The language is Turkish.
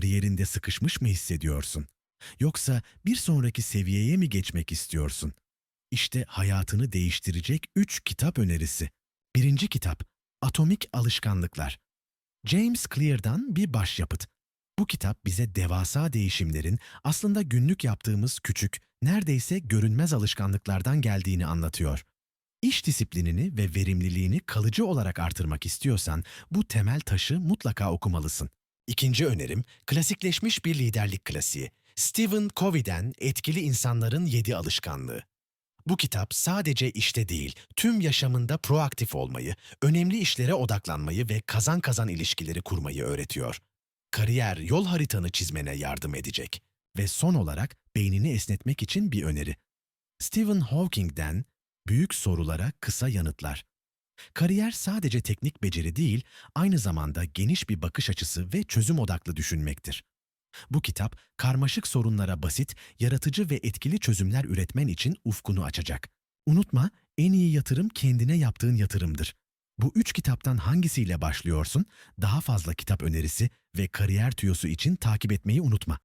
Kariyerinde sıkışmış mı hissediyorsun? Yoksa bir sonraki seviyeye mi geçmek istiyorsun? İşte hayatını değiştirecek 3 kitap önerisi. Birinci kitap, Atomik Alışkanlıklar. James Clear'dan bir başyapıt. Bu kitap bize devasa değişimlerin aslında günlük yaptığımız küçük, neredeyse görünmez alışkanlıklardan geldiğini anlatıyor. İş disiplinini ve verimliliğini kalıcı olarak artırmak istiyorsan bu temel taşı mutlaka okumalısın. İkinci önerim, klasikleşmiş bir liderlik klasiği. Stephen Covey'den Etkili İnsanların Yedi Alışkanlığı. Bu kitap sadece işte değil, tüm yaşamında proaktif olmayı, önemli işlere odaklanmayı ve kazan kazan ilişkileri kurmayı öğretiyor. Kariyer yol haritanı çizmene yardım edecek. Ve son olarak beynini esnetmek için bir öneri. Stephen Hawking'den Büyük Sorulara Kısa Yanıtlar. Kariyer sadece teknik beceri değil, aynı zamanda geniş bir bakış açısı ve çözüm odaklı düşünmektir. Bu kitap, karmaşık sorunlara basit, yaratıcı ve etkili çözümler üretmen için ufkunu açacak. Unutma, en iyi yatırım kendine yaptığın yatırımdır. Bu üç kitaptan hangisiyle başlıyorsun? Daha fazla kitap önerisi ve kariyer tüyosu için takip etmeyi unutma.